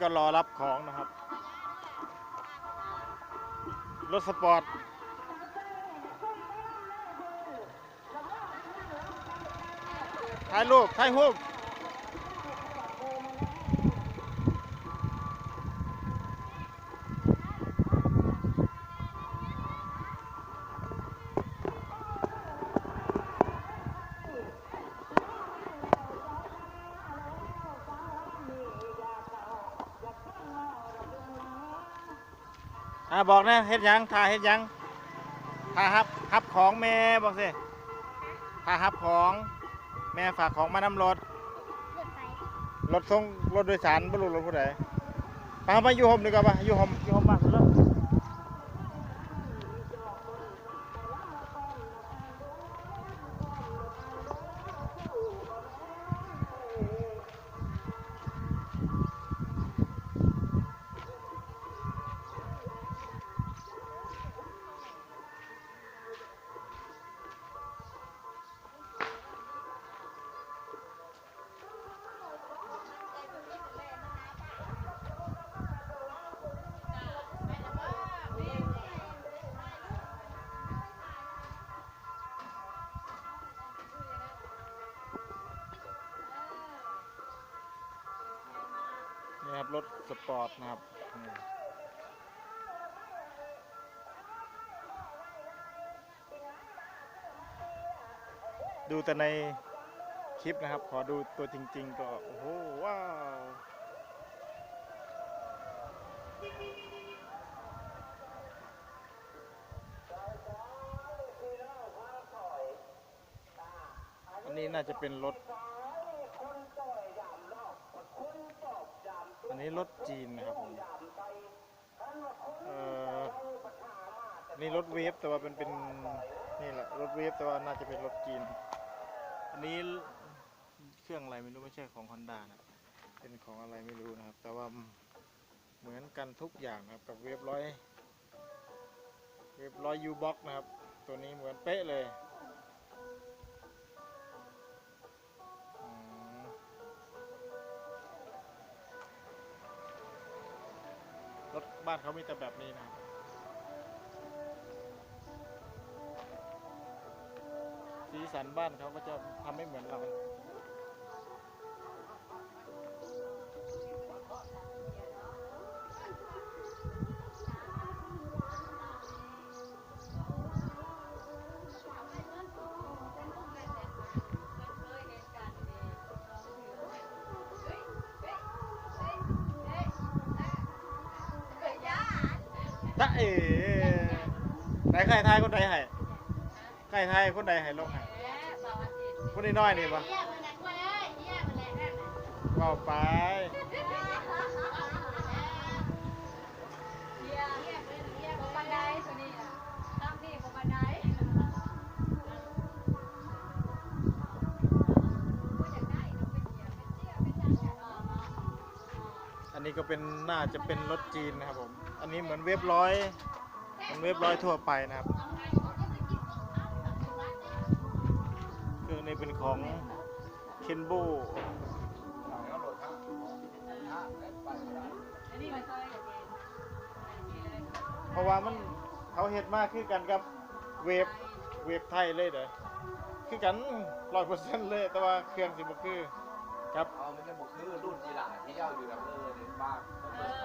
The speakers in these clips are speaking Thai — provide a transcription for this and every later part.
ก็รอรับของนะครับ รถสปอร์ตถ่ายรูปถ่ายรูป อ่าบอกนะเฮ็ดหยังถ่ายเฮ็ดหยังถ่ายฮับฮับของแม่บอกสิถ่ายฮับของแม่ฝากของมานำรถรถส่งรถโดยสารบรรลุรถผู้ใดไปเอามาอยู่ห่มดีกว่าปะอยู่ห่มอยู่ห่มบ้า รถสปอร์ตนะครับดูแต่ในคลิปนะครับ ขอดูตัวจริง ๆ ก็ โอ้โห ว้าว อันนี้น่าจะเป็นรถ นี้รถจีนนะครับผมเอ่อนี่รถเวฟแต่ว่าเป็นเป็นนี่แหละรถเวฟแต่ว่าน่าจะเป็นรถจีน อันนี้เครื่องอะไรไม่รู้ไม่ใช่ของ Honda นะเป็นของอะไรไม่รู้นะครับ แต่ว่าเหมือนกันทุกอย่างนะครับกับเวฟร้อยเวฟร้อยยูบ็อกนะครับ ตัวนี้เหมือนเป๊ะเลย รถบ้านเขามีแต่แบบนี้นะครับสีสันบ้านเขาก็จะทำไม่เหมือนเรา เอ๋ไหนใครทายคนใดให้ใครทายคนใดให้ลงให้คนนี้น้อยนี่ปะเบาไป นนี้ก็เป็นน่าจะเป็นรถจีนนะครับผม อันนี้เหมือนเว็บร้อยเหมือนเว็บร้อยทั่วไปนะครับเครื่องนี้เป็นของเคนโบเพราะว่ามันเขาเห็ดมากคือกันกับเวฟเวฟไทยเลยเด้อคือกันร้อยเปอร์เซ็นต์เลย แต่ว่าเครื่องสิบคือ ครับเอามันจะบอกคือรุ่นกีฬาที่เย้าอยู่แบบเออเนี่ยบ้าง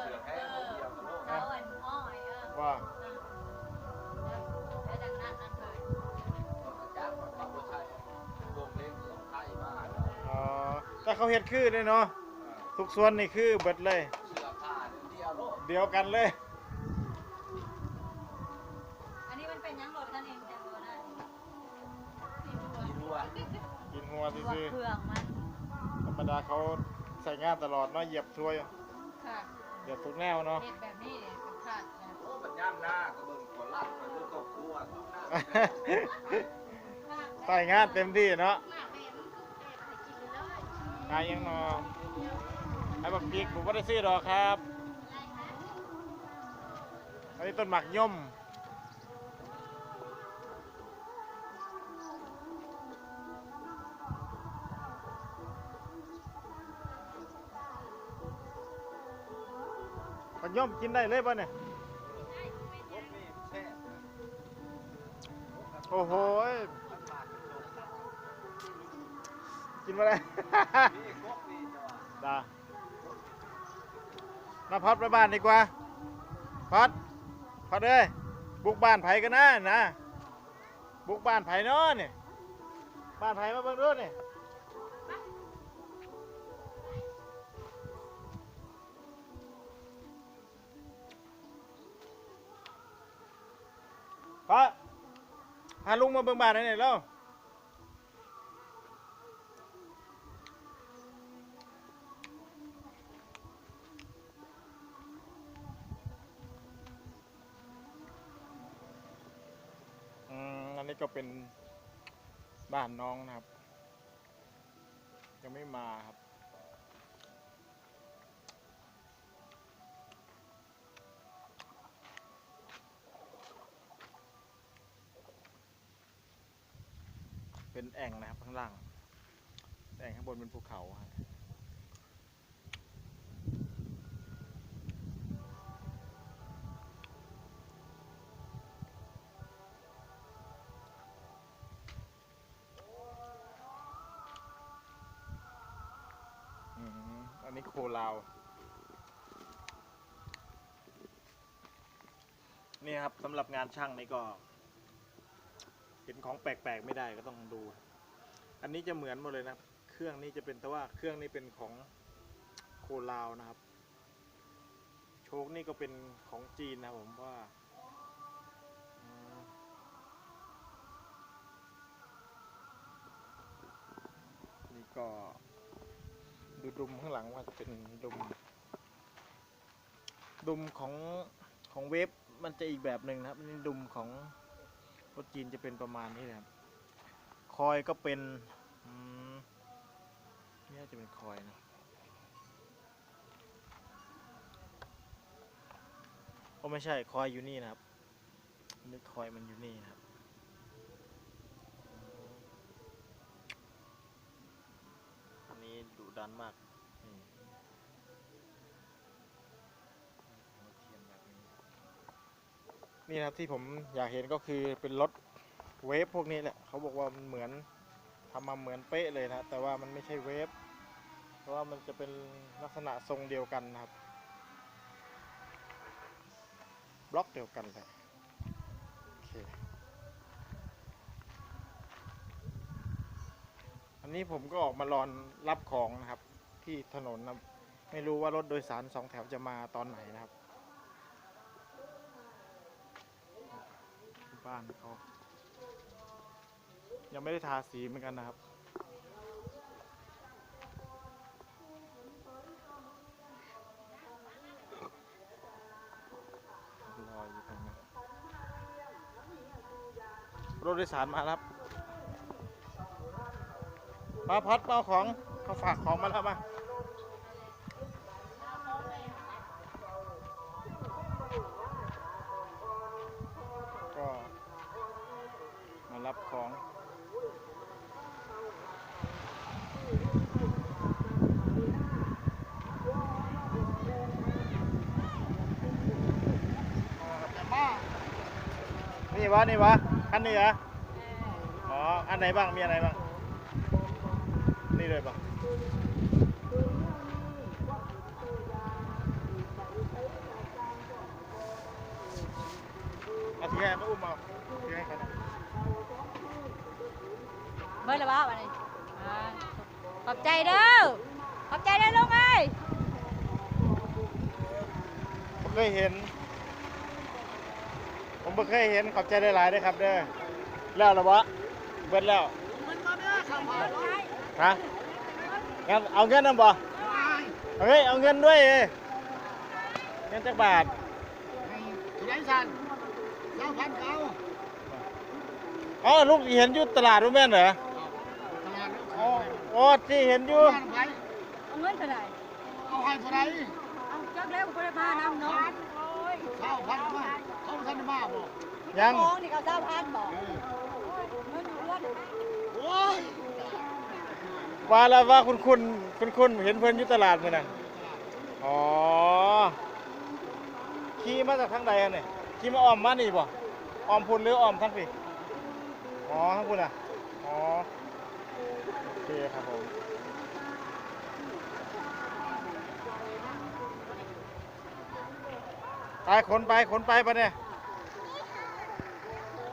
เสือแพ้คนเดียวกันโลกเขาอ่อนอ้อยเออว่าแล้วดังนั้นนั่นเคยอาจารย์ปักบัวชัยวงเล็กของไทยบ้านอ๋อแต่เขาเห็ดคือเลยเนาะทุกส่วนนี่คือเบิดเลย เสือผ้าเดียวโลกเดียวกันเลย ใส่งานตลอดเนาะเหยียบถ้วยค่ะเหยียบทุกแนวเนาะเห็ดแบบนี้เนี่ยเป็นขาดนะโอ้ปัญญามหน้าก็เบิ่งคนลัดมันเบิ่งครอบครัวทุกหน้าใส่งานเต็มที่เนาะขายยังเนาะไอ้บักพริกผมก็ได้ซื้อดอกครับอันนี้ต้นหมักย่อม ย่อมกินได้เลยป่ะเนี่ย โอ้โหยกินมาได้ดามาพัดไปบ้านดีกว่า พัด พัดเอ้ยบุกบ้านไผ่กันนะนะ บุกบ้านไผเนาะเนี่ย บ้านไผ่มาเบิ่งดูนี่พ ระพาลุงมาเบิ่งบ้านหน่อยนี่แล้วอันนี้ก็เป็นบ้านน้องนะครับ ยังไม่มาครับ เป็นแอ่งนะครับข้างล่าง แอ่งข้างบนเป็นภูเขาฮะอืมอันนี้โคลาว นี่ครับสำหรับงานช่างนี่ก็ เห็นของแปลกๆไม่ได้ก็ต้องดู อันนี้จะเหมือนหมดเลยนะครับ เครื่องนี้จะเป็นแต่ว่าเครื่องนี้เป็นของโคลาวนะครับ โชคนี่ก็เป็นของจีนนะผมว่าอนี่ก็ดูดุมข้างหลังว่าจะเป็นดุม ดุมของของเวฟมันจะอีกแบบหนึ่งนะครับนี่ดุมของ รถจีนจะเป็นประมาณนี้นะครับคอยก็เป็นนี่จะเป็นคอยนะโอ้ไม่ใช่คอยอยู่นี่นะครับนึกคอยมันอยู่นี่นะครับอันนี้ดุดันมากนี่ นี่นะครับที่ผมอยากเห็นก็คือเป็นรถเวฟพวกนี้แหละเขาบอกว่ามันเหมือนทำมาเหมือนเป๊ะเลยนะแต่ว่ามันไม่ใช่เวฟเพราะว่ามันจะเป็นลักษณะทรงเดียวกันนะครับบล็อกเดียวกันเลยโอเคอันนี้ผมก็ออกมารอนรับของนะครับที่ถนนนะไม่รู้ว่ารถโดยสารสองแถวจะมาตอนไหนนะครับ บ้านเขา ยังไม่ได้ทาสีเหมือนกันนะครับ รออยู่ตรงนี้รถโดยสารมาแล้วครับมาพัดเป้าของเขาฝากของมาแล้วมา นี่วะนี่วะคันนี้เหรออ๋ออันไหนบ้างมีอะไรบ้าง นี่เลยป่ะเอาทีแรกมาอุ้มเอาทีแรกกันเมื่อไรบ้าวันนี้อ่าขอบใจเด้อขอบใจเด้อลุงเอ้ย ผมเคยเห็น ผมเพิ่เคยเห็นขอบใจได้หลายๆด้วยครับเด้อแล้วเหรอวะเบิดแล้วฮะงั้นเอาเงินนำบ่เฮ้ยเอาเงินด้วยเอ้ยเงินจักบาทยังสันเก้าพันเก้าอ๋อลูกเห็นอยู่ตลาดรู้แม่นเหรอตลาดอ๋ออ๋อที่เห็นอยู่เอาเงินเท่าไหร่เอาให้เท่าไหรเอาจักแล้วกูได้มาน้ำน้อ ข้าวพันมาเข้าวพันมาบ่ยังมองนี่เขาเศร้าพันบอกมเลือดโอ้วาแล้วว่าคุณคุณคุณคุณเห็นเพื่อนอยู่ตลาดมือน่ะอ๋อขี่มาจากทางใดอันเนี่ยขี่มาอ้อมมานี่บ่อ้อมพุนหรืออ้อมทั้งปีอ๋อทั้งพุนอะอ๋อโอเคครับผม ไปขนไปขนไปปะเนี่ย